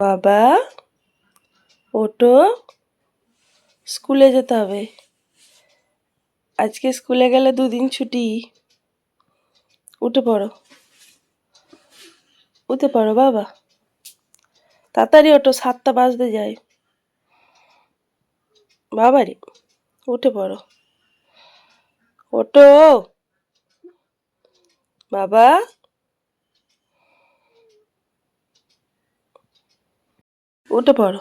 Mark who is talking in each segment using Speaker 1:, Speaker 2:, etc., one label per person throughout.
Speaker 1: বাবা ওটো স্কুলে যেতে হবে। আজকে স্কুলে গেলে দুদিন ছুটি। উঠে পড়ো। উঠে পড়ো বাবা। তাড়াতাড়ি ওটো সাতটা বাজতে যায়। বাবারে, উঠে পড়ো। ওটো বাবা। উঠে পড়ো।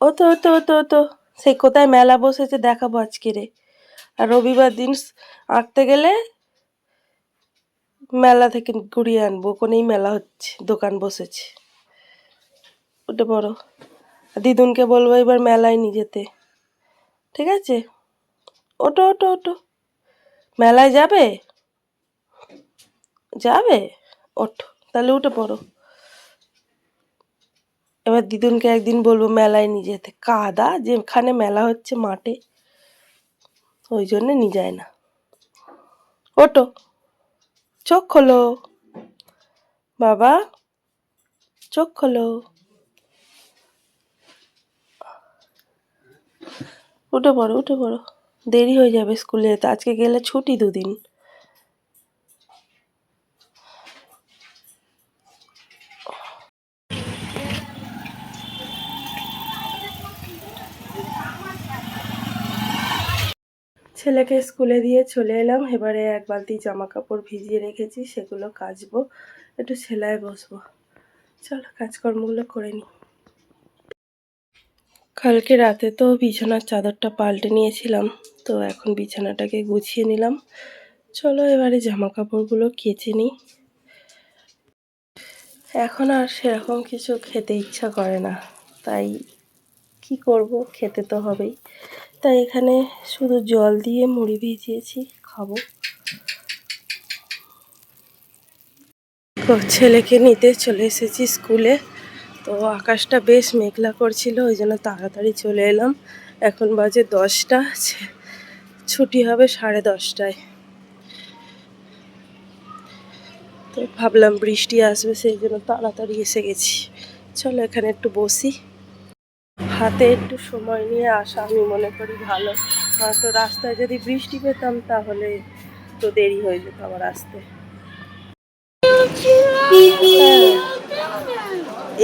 Speaker 1: ও তো ও তো ও তো ও তো সেই কোথায় মেলা বসেছে দেখাবো আজকে রে। আর রবিবার দিন আঁকতে গেলে মেলা থেকে ঘুরিয়ে আনব, ওখানেই মেলা হচ্ছে, দোকান বসেছে। উঠে পড়ো। দিদুনকে বলব এবার মেলায় নিয়ে যেতে। ঠিক আছে? ওটো ওটো ওটো। মেলায় যাবে? যাবে? ওঠো, তাহলে উঠে পড়ো। এবার দিদুনকে একদিন বলব মেলায় নিয়ে যেতে। কাদা, যেখানে মেলা হচ্ছে মাঠে, ওই জন্য নিয়ে যায় না। ওটো, চোখ খোলো। বাবা, চোখ খোলো। উঠে পড়ো উঠে পড়ো। দেরি হয়ে যাবে স্কুলে আজকে গেলে ছুটি দুদিন। ছেলেকে স্কুলে দিয়ে চলে এলাম। এবারে এক বালতি জামা কাপড় ভিজিয়ে রেখেছি, সেগুলো কাচবো, একটু সেলায় বসবো। চলো, কাজকর্মগুলো করে নিই। কালকে রাতে তো বিছানার চাদরটা পাল্টে নিয়েছিলাম, তো এখন বিছানাটাকে গুছিয়ে নিলাম। চলো, এবারে জামা কাপড়গুলো কেচে নিই। এখন আর সেরকম কিছু খেতে ইচ্ছা করে না, তাই কি করব? খেতে তো হবেই। তাই এখানে শুধু জল দিয়ে মুড়ি ভিজিয়েছি, খাব। ছেলেকে নিতে চলে এসেছি স্কুলে। তো আকাশটা বেশ মেঘলা করছিল, ওই জন্য তাড়াতাড়ি চলে এলাম। এখন বাজে দশটা ছুটি হবে সাড়ে দশটায়। তো ভাবলাম বৃষ্টি আসবে, সেই জন্য তাড়াতাড়ি এসে গেছি। চলো এখানে একটু বসি। হাতে একটু সময় নিয়ে আসা আমি মনে করি ভালো। হয়তো রাস্তায় যদি বৃষ্টি পেতাম তাহলে তো দেরি হয়ে যেত আমার আসতে। হ্যাঁ।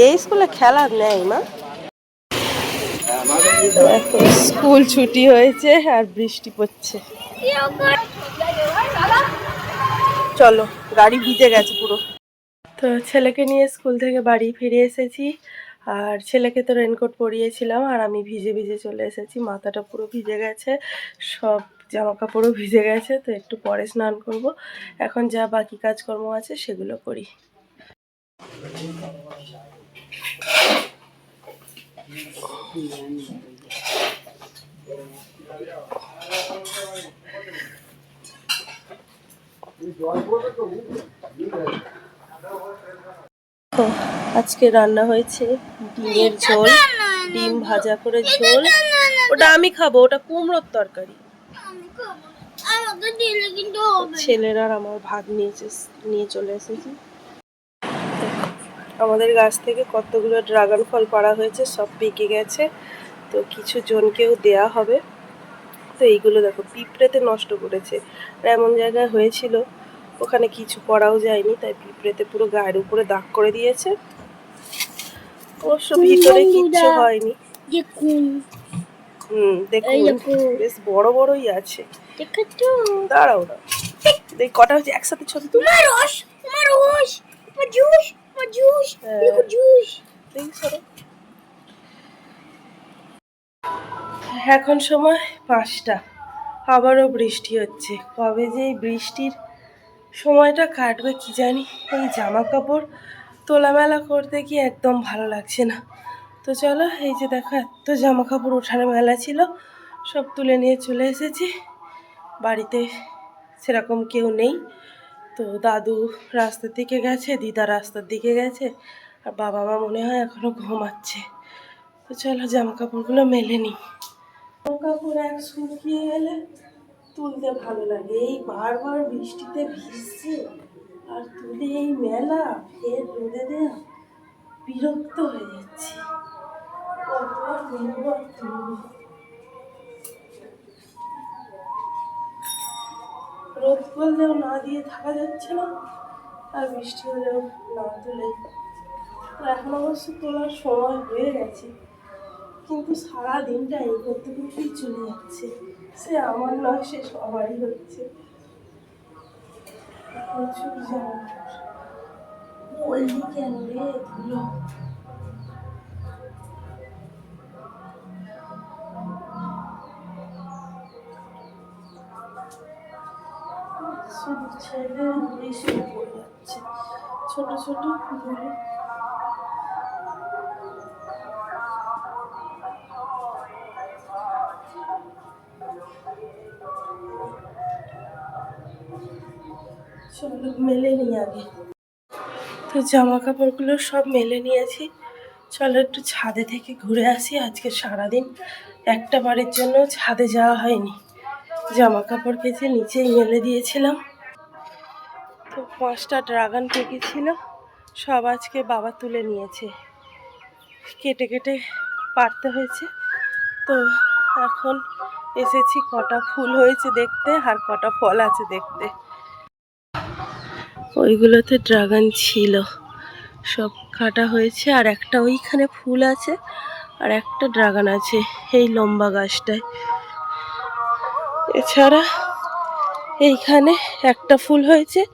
Speaker 1: এই স্কুলে খেলা নেই মা। স্কুল ছুটি হয়েছে আর বৃষ্টি পড়ছে। চলো, গাড়ি ভিজে গেছে পুরো। তো ছেলেকে নিয়ে স্কুল থেকে বাড়ি ফিরে এসেছি। আর ছেলেকে তো রেনকোট পরিয়েছিলাম আর আমি ভিজে ভিজে চলে এসেছি। মাথাটা পুরো ভিজে গেছে, সব জামা কাপড়ও ভিজে গেছে, তো একটু পরে স্নান করব। এখন যা বাকি কাজকর্ম আছে সেগুলো করি। তো আজকে রান্না হয়েছে ডিমের ঝোল, ডিম ভাজা করে ঝোল। ওটা আমি খাব, ওটা কুমড়োর তরকারি। ছেলেরা আমার ভাগ নিয়ে নিয়ে চলে এসেছি। আমাদের গাছ থেকে কতগুলো ড্রাগন ফল পাড়া হয়েছে, সব পেকে গেছে। তো কিছু জনকেও দেয়া হবে। তো এইগুলো দেখো, পিঁপড়েতে নষ্ট করেছে। আর এমন জায়গায় হয়েছিল, ওখানে কিছু করাও যায়নি, তাই পিঁপড়েতে পুরো গায়ের উপরে দাগ করে দিয়েছে। অবশ্য ভিতরে কিচ্ছু হয়নি। হুম দেখুন বেশ বড় বড়ই আছে। দাঁড়াও না দেখ কটা হচ্ছে একসাথে ছোট তুলে
Speaker 2: রস তোমার রস তোমার জুস তোমার জুস
Speaker 1: হ্যাঁ।
Speaker 2: দেখো জুস।
Speaker 1: দেখি সরো। এখন সময় পাঁচটা। আবারও বৃষ্টি হচ্ছে। কবে যে এই বৃষ্টির সময়টা কাটবে কি জানি? এই জামা কাপড় তোলামেলা করতে কি একদম ভালো লাগছে না। তো চলো, এই যে দেখো, এত জামা কাপড় ওঠার মেলা ছিল, সব তুলে নিয়ে চলে এসেছি। বাড়িতে সেরকম কেউ নেই। তো দাদু রাস্তার দিকে গেছে, দিদা রাস্তার দিকে গেছে, আর বাবা মা মনে হয় এখনও ঘুমাচ্ছে। তো চলো জামা কাপড়গুলো মেলে নি জামা কাপড় এক শুকিয়ে গেলে তুলতে ভালো লাগে। এই বারবার বৃষ্টিতে ভিজছে। আর তুলে এই মেলা ফের রোদে দেয়া। বিরক্ত হয়ে যাচ্ছি। রোদ করলেও না দিয়ে থাকা যাচ্ছে না, আর বৃষ্টি হলেও না তুলে। এখন অবশ্য তোলার সময় হয়ে গেছে, কিন্তু সারা দিনটা এই করতে করতেই চলে যাচ্ছে। সে আমার নয়, সে সবারই হচ্ছে। প্রচুর জামা বললি কেন রে ধুলো। শুধু ছেলে ধুলেই শুরু পড়ে যাচ্ছে। ছোট ছোট ধুলো চলো মেলে নিই আগে। তো জামা কাপড়গুলো সব মেলে নিয়েছি। চলো একটু ছাদে থেকে ঘুরে আসি। আজকে সারাদিন একটা বারের জন্য ছাদে যাওয়া হয়নি। জামা কাপড় কেছে নিচেই মেলে দিয়েছিলাম। তো পাঁচটা ড্রাগন পেকেছিল সব আজকে বাবা তুলে নিয়েছে। কেটে কেটে পারতে হয়েছে। তো এখন এসেছি কটা ফুল হয়েছে দেখতে আর কটা ফল আছে দেখতে। ওইগুলোতে ড্রাগন ছিল। সব কাটা হয়েছে আর একটা ওইখানে ফুল আছে আর একটা ড্রাগন আছে এই লম্বা গাছটায়। এছাড়া এইখানে একটা ফুল হয়েছে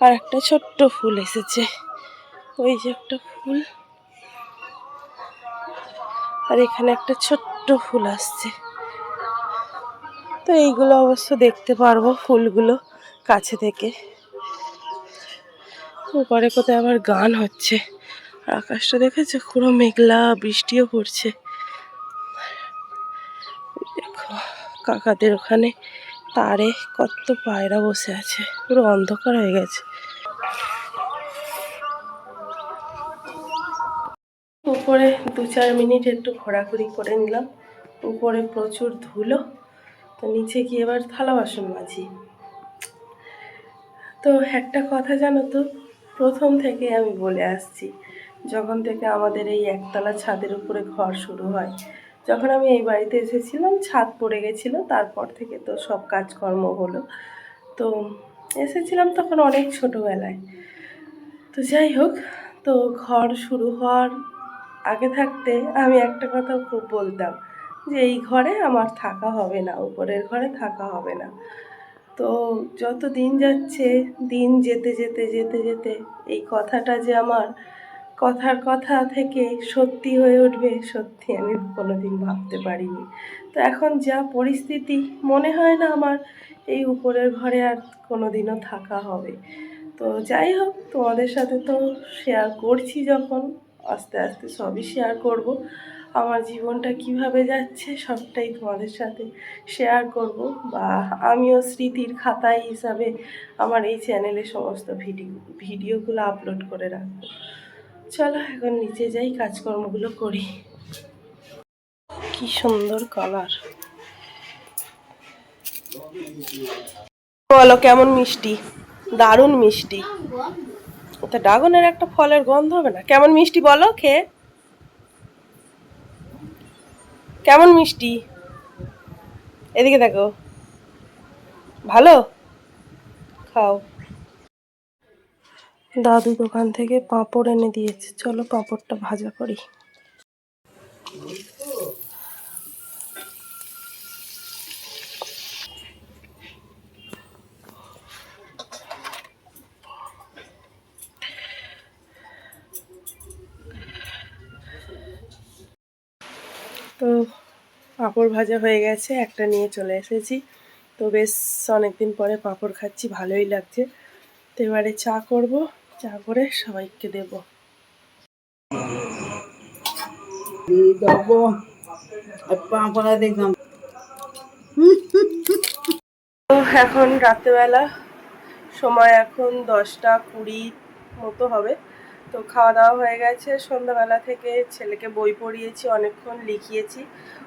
Speaker 1: আর একটা ছোট্ট ফুল এসেছে। ওই যে একটা ফুল। আর এখানে একটা ছোট্ট ফুল আসছে। তো এইগুলো অবশ্য দেখতে পারব ফুলগুলো কাছে থেকে। উপরে কোথায় আবার গান হচ্ছে। আর আকাশটা দেখেছে? পুরো মেঘলা, বৃষ্টিও পড়ছে। দেখো, কাকাদের ওখানে তারে কত পায়রা বসে আছে। পুরো অন্ধকার হয়ে গেছে। উপরে দু চার মিনিট একটু ঘোরাঘুরি করে নিলাম। উপরে প্রচুর ধুলো, তো নিচে গিয়ে এবার থালা বাসন মাজি। তো একটা কথা জানো তো প্রথম থেকে আমি বলে আসছি, যখন থেকে আমাদের এই একতলা ছাদের উপরে ঘর শুরু হয়। যখন আমি এই বাড়িতে এসেছিলাম, ছাদ পড়ে গেছিল, তারপর থেকে তো সব কাজকর্ম হলো। তো এসেছিলাম তখন অনেক ছোটোবেলায়। তো যাই হোক, তো ঘর শুরু হওয়ার আগে থাকতে আমি একটা কথা খুব বলতাম যে, এই ঘরে আমার থাকা হবে না, উপরের ঘরে থাকা হবে না। তো যত দিন যাচ্ছে, দিন যেতে যেতে যেতে যেতে এই কথাটা যে আমার কথার কথা থেকে সত্যি হয়ে উঠবে, সত্যি আমি কোনোদিন ভাবতে পারিনি। তো এখন যা পরিস্থিতি, মনে হয় না আমার এই উপরের ঘরে আর কোনোদিনও থাকা হবে। তো যাই হোক, তোমাদের সাথে তো শেয়ার করছি যখন। আস্তে আস্তে সবই শেয়ার করব। আমার জীবনটা কীভাবে যাচ্ছে সবটাই তোমাদের সাথে শেয়ার করব বা আমিও স্মৃতির খাতায় হিসাবে আমার এই চ্যানেলে সমস্ত ভিডিও ভিডিওগুলো আপলোড করে রাখব। চলো এখন নিচে যাই, কাজকর্মগুলো করি। কি সুন্দর কালার বলো কেমন মিষ্টি? দারুণ মিষ্টি। ওটা ড্রাগনের একটা ফলের গন্ধ হবে না। কেমন মিষ্টি বলো খেয়ে? কেমন মিষ্টি? এদিকে দেখো। ভালো? খাও। দাদু দোকান থেকে পাঁপড় এনে দিয়েছে। চলো পাঁপড়টা ভাজা করি। তো পাঁপড় ভাজা হয়ে গেছে, একটা নিয়ে চলে এসেছি। তো বেশ অনেকদিন পরে পাঁপড় খাচ্ছি, ভালোই লাগছে। তো এবারে চা করব, চা করে সবাইকে দেবো। এখন রাত্রেবেলা, সময় এখন দশটা কুড়ি মতো হবে। তো খাওয়া দাওয়া হয়ে গেছে। সন্ধ্যাবেলা থেকে ছেলেকে বই পড়িয়েছি, অনেকক্ষণ লিখিয়েছি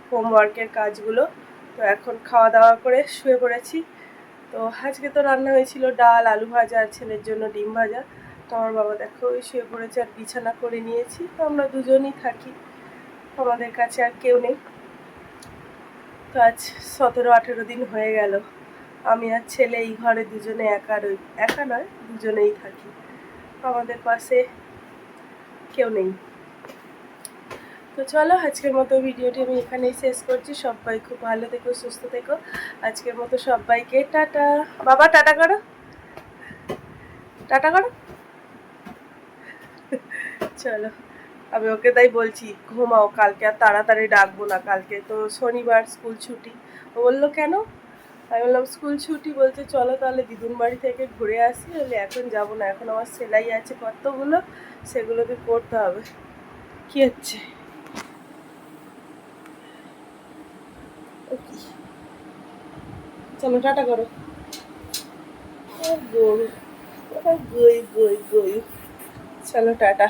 Speaker 1: হোমওয়ার্কের কাজগুলো। তো এখন খাওয়া দাওয়া করে শুয়ে পড়েছি। তো আজকে তো রান্না হয়েছিল ডাল, আলু ভাজা, আর ছেলের জন্য ডিম ভাজা। তো আমার বাবা দেখো, ওই শুয়ে পড়েছে আর বিছানা করে নিয়েছি। তো আমরা দুজনই থাকি। আমাদের কাছে আর কেউ নেই। তো আজ সতেরো, আঠেরো দিন হয়ে গেল। আমি আর ছেলে এই ঘরে দুজনে একা রই, একা নয়, দুজনেই থাকি। আমাদের পাশে কেউ নেই। তো চলো, আজকের মতো ভিডিওটি আমি এখানেই শেষ করছি। সবাই খুব ভালো থেকো, সুস্থ থেকো। আজকের মতো সবাইকে টাটা। বাবা, টাটা করো। টাটা করো। চলো, আমি ওকে তাই বলছি, ঘুমাও, কালকে আর তাড়াতাড়ি ডাকবো না, কালকে তো শনিবার, স্কুল ছুটি। ও বলল, কেন? আমি বললাম, স্কুল ছুটি বলছে, চলো তাহলে দিদুন বাড়ি থেকে ঘুরে আসি। বলে এখন যাব না, এখন আমার সেলাই আছে কতগুলো, সেগুলোকে করতে হবে। কি হচ্ছে? চলো, টাটা করো। গই গই গই চলো, টাটা।